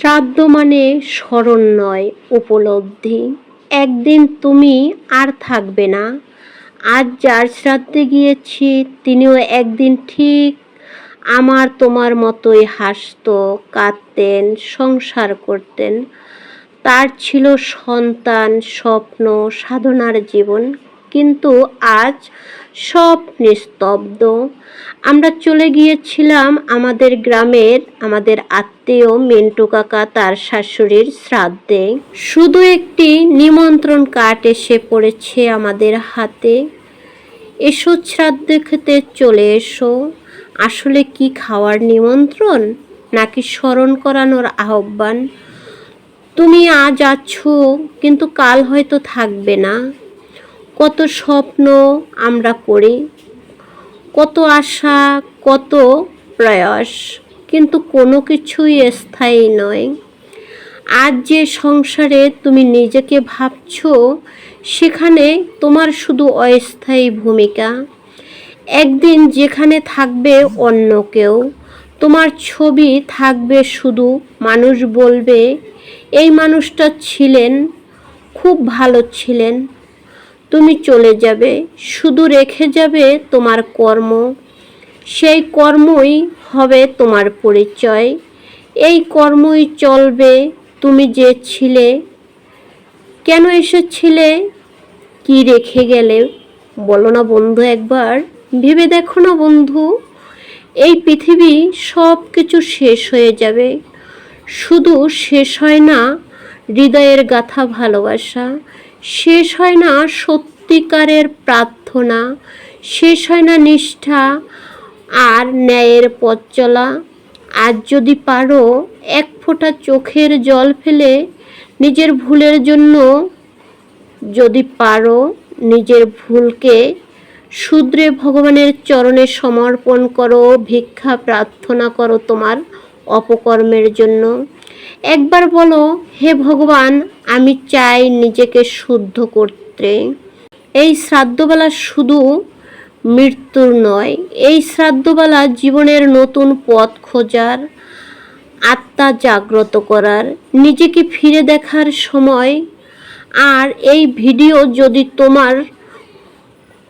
শ্রাদ্ধ মানে স্মরণ নয়, উপলব্ধি। একদিন তুমি আর থাকবে না। আজ যার শ্রাদ্ধে গিয়েছি, তিনিও একদিন ঠিক আমার তোমার মতোই হাসত, কাঁদতেন, সংসার করতেন। তার ছিল সন্তান, স্বপ্ন, সাধনার জীবন। কিন্তু আজ সব নিস্তব্ধ আমরা চলে গিয়েছিলাম আমাদের গ্রামের, আমাদের আত্মীয় মিন্টু কাকা তার শাশুড়ির শ্রাদ্ধে। শুধু একটি নিমন্ত্রণ কার্ড এসে পড়েছে আমাদের হাতে। এসো শ্রাদ্ধ খেতে চলে এসো। আসলে কি খাওয়ার নিমন্ত্রণ? নাকি স্মরণ করানোর আহ্বান? তুমি আজ আছো, কিন্তু কাল হয়তো থাকবে না। কত স্বপ্ন আমরা করি, কত আশা, কত প্রয়াস, কিন্তু কোনো কিছুই স্থায়ী নয়। আজ যে সংসারে তুমি নিজেকে ভাবছ, সেখানে তোমার শুধু অস্থায়ী ভূমিকা। একদিন যেখানে থাকবে অন্য কেউ, তোমার ছবি থাকবে শুধু মানুষ বলবে, এই মানুষটা ছিলেন, খুব ভালো ছিলেন। তুমি চলে যাবে, শুধু রেখে যাবে তোমার কর্ম। সেই কর্মই হবে তোমার পরিচয়। এই কর্মই চলবে, তুমি যে ছিলে, কেন এসেছিলে, কি রেখে গেলে? বলো না বন্ধু একবার, ভেবে দেখো না বন্ধু। এই পৃথিবী সব কিছু শেষ হয়ে যাবে। শুধু শেষ হয় না, হৃদয়ের গাথা ভালোবাসা। শেষ হয় না সত্যিকারের প্রার্থনা, শেষ হয় না নিষ্ঠা আর ন্যায়ের পথ চলা। আজ যদি পারো, এক ফোঁটা চোখের জল ফেলে নিজের ভুলের জন্য। যদি পারো, নিজের ভুলকে শুদ্রে ভগবানের চরণে সমর্পণ করো, ভিক্ষা প্রার্থনা করো তোমার অপকর্মের জন্য। একবার বলো, হে ভগবান, আমি চাই নিজেকে শুদ্ধ করতে। এই শ্রাদ্ধবেলা শুধু মৃত্যুর নয়, এই শ্রাদ্ধবেলা জীবনের নতুন পথ খোঁজার, আত্মা জাগ্রত করার, নিজেকে ফিরে দেখার সময়। আর এই ভিডিও যদি তোমার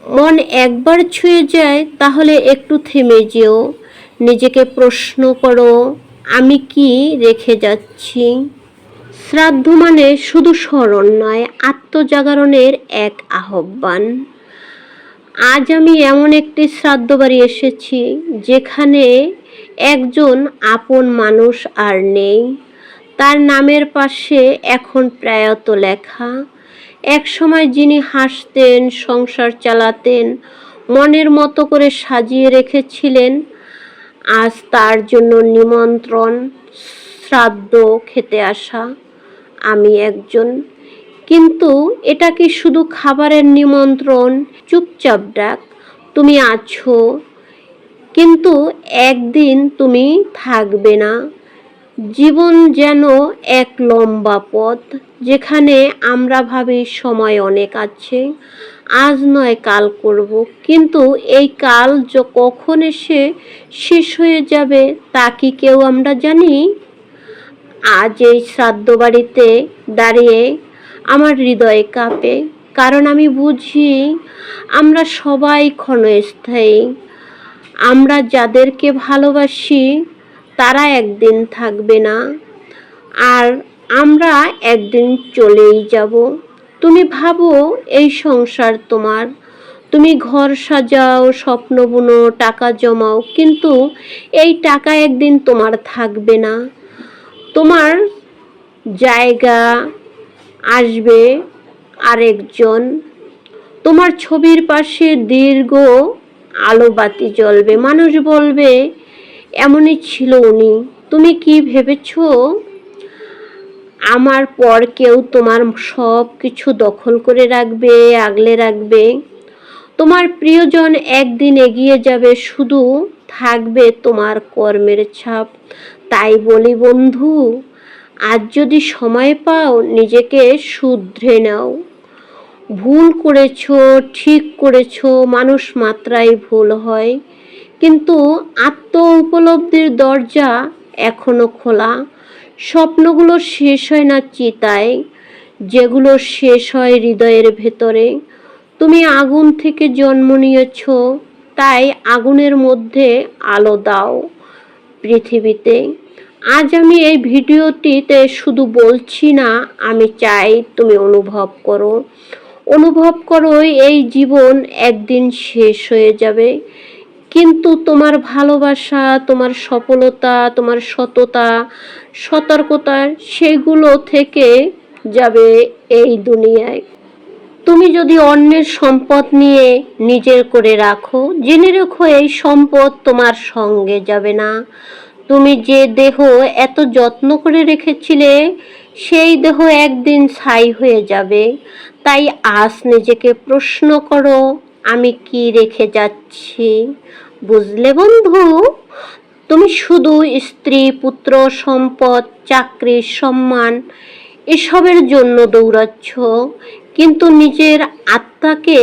মন একবার ছুঁয়ে যায়, তাহলে একটু থেমে যেও, নিজেকে প্রশ্ন করো। আমি কি রেখে যাচ্ছি? শ্রাদ্ধ মানে শুধু স্মরণ নয়, আত্মজাগরণের এক আহ্বান। আজ আমি এমন একটি শ্রাদ্ধ বাড়ি এসেছি, যেখানে একজন আপন মানুষ আর নেই। তার নামের পাশে এখন প্রায়ত লেখা। এক সময় যিনি হাসতেন, সংসার চালাতেন, মনের মতো করে সাজিয়ে রেখেছিলেন আজ তার জন্য নিমন্ত্রণ, শ্রাদ্ধ, খেতে আসা, আমি একজন। কিন্তু এটা কি শুধু খাবারের নিমন্ত্রণ? চুপচাপ ডাক, তুমি আছো? কিন্তু একদিন তুমি থাকবে না। জীবন যেন এক লম্বা পথ, যেখানে আমরা ভাবি সময় অনেক আছে, আজ নয় কাল করব, কিন্তু এই কাল যে কখন এসে শেষ হয়ে যাবে তা কি কেউ আমরা জানি? আজ এই শ্রাদ্ধ বাড়িতে দাঁড়িয়ে আমার হৃদয় কাঁপে, কারণ আমি বুঝি আমরা সবাই ক্ষণস্থায়ী। আমরা যাদেরকে ভালোবাসি তারা একদিন থাকবে না। আর আমরা একদিন চলেই যাব। তুমি ভাবো, এই সংসার তোমার। তুমি ঘর সাজাও, স্বপ্ন বুনো, টাকা জমাও, কিন্তু এই টাকা একদিন তোমার থাকবে না। তোমার জায়গা আসবে আরেকজন। তোমার ছবির পাশে দীর্ঘ আলো বাতি জ্বলবে। মানুষ বলবে এমনই ছিল উনি। তুমি কি ভেবেছো? আমার পর কেউ তোমার সব কিছু দখল করে রাখবে, আগলে রাখবে? তোমার প্রিয়জন একদিন এগিয়ে যাবে, শুধু থাকবে তোমার কর্মের ছাপ। তাই বলি বন্ধু, আজ যদি সময় পাও, নিজেকে শুধরে নাও। ভুল করেছ, ঠিক করেছ, মানুষ মাত্রাই ভুল হয়। কিন্তু আত্ম উপলব্ধির দরজা এখনও খোলা। স্বপ্নগুলো শেষ হয় না চিতায়, যেগুলো শেষ হয় হৃদয়ের ভেতরে। তুমি আগুন থেকে জন্ম নিয়েছ, তাই আগুনের মধ্যে আলো দাও পৃথিবীতে। আজ আমি এই ভিডিওটিতে শুধু বলছি না, আমি চাই তুমি অনুভব করো। অনুভব করো এই জীবন একদিন শেষ হয়ে যাবে। কিন্তু তোমার ভালোবাসা, তোমার সফলতা, তোমার সততা, সতর্কতা সেগুলো থেকে যাবে এই দুনিয়ায়। তুমি যদি অন্যের সম্পদ নিয়ে নিজের করে রাখো, জেনে রেখো এই সম্পদ তোমার সঙ্গে যাবে না। তুমি যে দেহ এত যত্ন করে রেখেছিলে, সেই দেহ একদিন ছাই হয়ে যাবে। তাই আজ নিজেকে প্রশ্ন করো আমি কি রেখে যাচ্ছি? বুঝলে বন্ধু? তুমি শুধু স্ত্রী, পুত্র, সম্পদ, চাকরি, সম্মান এসবের জন্য দৌড়াচ্ছ, কিন্তু নিজের আত্মাকে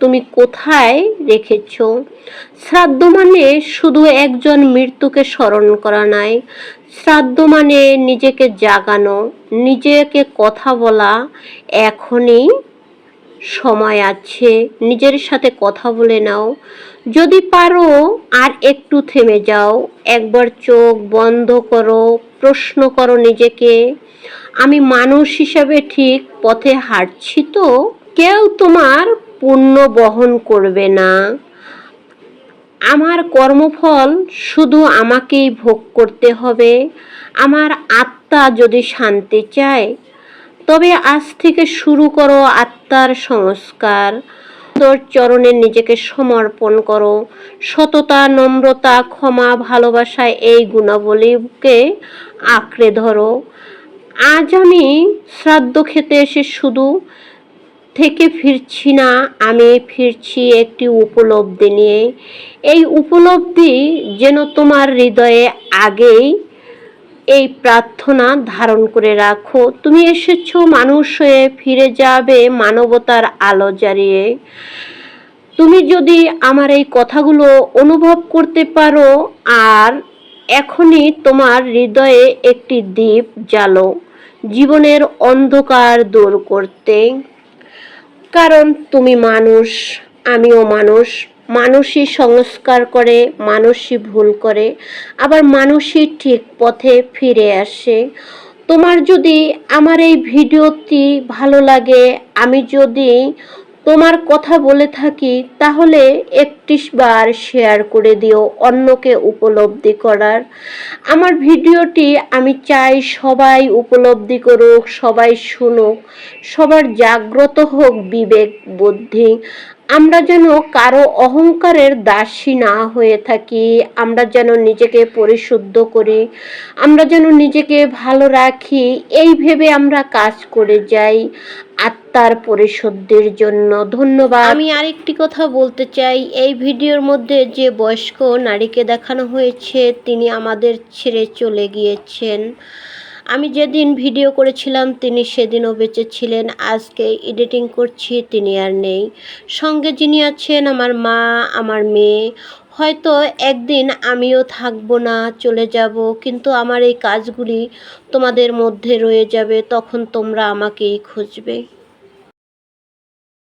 তুমি কোথায় রেখেছ? শ্রাদ্ধ মানে শুধু একজন মৃত্যুকে স্মরণ করা নয় শ্রাদ্ধ মানে নিজেকে জাগানো, নিজেকে কথা বলা, এখনই সময় আছে, নিজের সাথে কথা বলে নাও। যদি পারো আর একটু থেমে যাও, একবার চোখ বন্ধ করো, প্রশ্ন করো নিজেকে, আমি মানুষ হিসাবে ঠিক পথে হাঁটছি তো, কেউ তোমার পুণ্য বহন করবে না। আমার কর্মফল শুধু আমাকেই ভোগ করতে হবে। আমার আত্মা যদি শান্তি চায় তবে আজ থেকে শুরু করো আত্মার সংস্কার। তোর চরণে নিজেকে সমর্পণ করো। সততা, নম্রতা, ক্ষমা ভালোবাসা এই গুণাবলীকে আঁকড়ে ধরো। আজ আমি শ্রাদ্ধ খেতে এসে শুধু থেকে ফিরছি না, আমি ফিরছি একটি উপলব্ধি নিয়ে। এই উপলব্ধি যেন তোমার হৃদয়ে আগেই এই প্রার্থনা ধারণ করে রাখো। তুমি এসেছ, মানুষ হয়ে ফিরে যাবে মানবতার আলো জ্বালিয়ে তুমি যদি আমার এই কথাগুলো অনুভব করতে পারো, আর এখনই তোমার হৃদয়ে একটি দ্বীপ জ্বালো, জীবনের অন্ধকার দূর করতে। কারণ তুমি মানুষ, আমিও মানুষ। মানুষই সংস্কার করে, মানুষই ভুল করে, আবার মানুষই ঠিক পথে ফিরে আসে। তোমার যদি আমার এই ভিডিওটি ভালো লাগে, আমি যদি তোমার কথা বলে থাকি, তাহলে একত্রিশ বার শেয়ার করে দিও, অন্যকে উপলব্ধি করার। আমার ভিডিওটি আমি চাই সবাই উপলব্ধি করুক, সবাই শুনুক, সবার জাগ্রত হোক বিবেক, বুদ্ধি। আমরা যেন কারও অহংকারের দাসী না হয়ে থাকি, আমরা যেন নিজেকে পরিশুদ্ধ করি, আমরা যেন নিজেকে ভালো রাখি, এই ভেবে আমরা কাজ করে যাই আত্মার পরিশুদ্ধির জন্য। ধন্যবাদ। আমি আরেকটি কথা বলতে চাই। এই ভিডিওর মধ্যে যে বয়স্ক নারীকে দেখানো হয়েছে, তিনি আমাদের ছেড়ে চলে গিয়েছেন। আমি যেদিন ভিডিও করেছিলাম, তিনি সেদিনও বেঁচে ছিলেন। আজকে এডিটিং করছি, তিনি আর নেই। সঙ্গে যিনি আছেন, আমার মা, আমার মেয়ে। হয়তো একদিন আমিও থাকব না, চলে যাব, কিন্তু আমার এই কাজগুলি তোমাদের মধ্যে রয়ে যাবে, তখন তোমরা আমাকেই খুঁজবে।